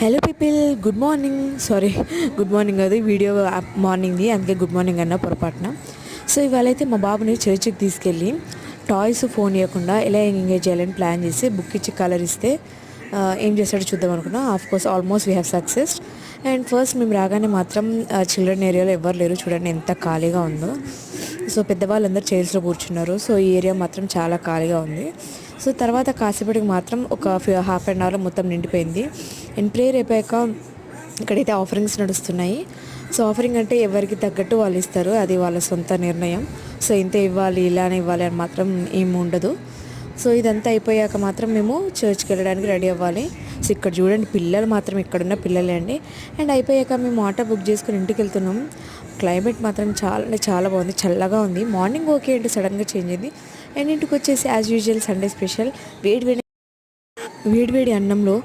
Hello people good morning sorry good morning అది video మార్నింగ్ది అందుకే గుడ్ మార్నింగ్ అన్న పొరపాటున. సో ఇవాళ అయితే మా బాబుని చర్చికి తీసుకెళ్ళి టాయ్స్ ఫోన్ ఇవ్వకుండా ఎలా ఎంగేజ్ చేయాలని ప్లాన్ చేసి బుక్ ఇచ్చి కలర్ ఇస్తే ఏం చేస్తాడో చూద్దాం అనుకున్నా. Of course almost we have success and first మేము రాగానే మాత్రం చిల్డ్రన్ ఏరియాలో ఎవరు లేరు. చూడండి ఎంత ఖాళీగా ఉందో. సో పెద్దవాళ్ళందరూ చైర్స్లో కూర్చున్నారు. సో ఈ ఏరియా మాత్రం చాలా ఖాళీగా ఉంది. సో తర్వాత కాసేపటికి మాత్రం ఒక హాఫ్ అన్ అవర్లో మొత్తం నిండిపోయింది. అండ్ ప్రేయర్ అయిపోయాక ఇక్కడైతే ఆఫరింగ్స్ నడుస్తున్నాయి. సో ఆఫరింగ్ అంటే ఎవరికి తగ్గట్టు వాళ్ళు ఇస్తారు. అది వాళ్ళ సొంత నిర్ణయం. సో ఇంత ఇవ్వాలి ఇలానే ఇవ్వాలి అని మాత్రం ఏమి ఉండదు. సో ఇదంతా అయిపోయాక మాత్రం మేము చర్చ్కి వెళ్ళడానికి రెడీ అవ్వాలి. సో ఇక్కడ చూడండి పిల్లలు మాత్రం ఇక్కడున్న పిల్లలే అండి. అండ్ అయిపోయాక మేము ఆటో బుక్ చేసుకుని ఇంటికి వెళ్తున్నాం. క్లైమేట్ మాత్రం చాలా అంటే చాలా బాగుంది. చల్లగా ఉంది. మార్నింగ్ ఓకే అంటే సడన్గా చేంజ్ అయింది. అండ్ ఇంటికి వచ్చేసి యాజ్ యూజువల్ సండే స్పెషల్ వేడి వేడి వేడి వేడి అన్నంలో